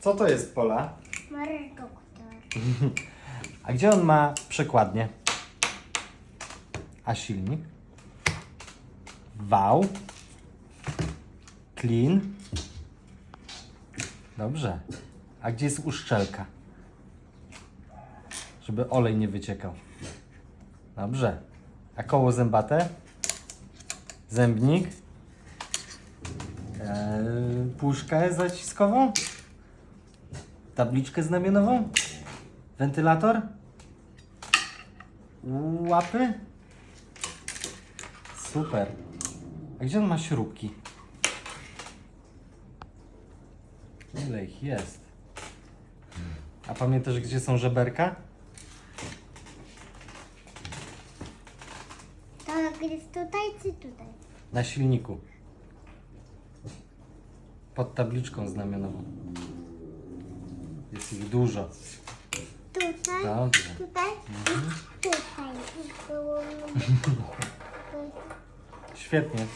Co to jest Pola? Reduktor. A gdzie on ma przekładnię? A silnik? Wał. Clean. Dobrze. A gdzie jest uszczelka? Żeby olej nie wyciekał. Dobrze. A koło zębate? Zębnik? Eee, puszkę zaciskową? Tabliczkę znamionową? Wentylator? Łapy? Super. A gdzie on ma śrubki? Ile ich jest? A pamiętasz, gdzie są żeberka? To jest tutaj czy tutaj? Na silniku. Pod tabliczką znamionową. Jest ich dużo. Tutaj? Dobrze. Tutaj? Tutaj. Świetnie.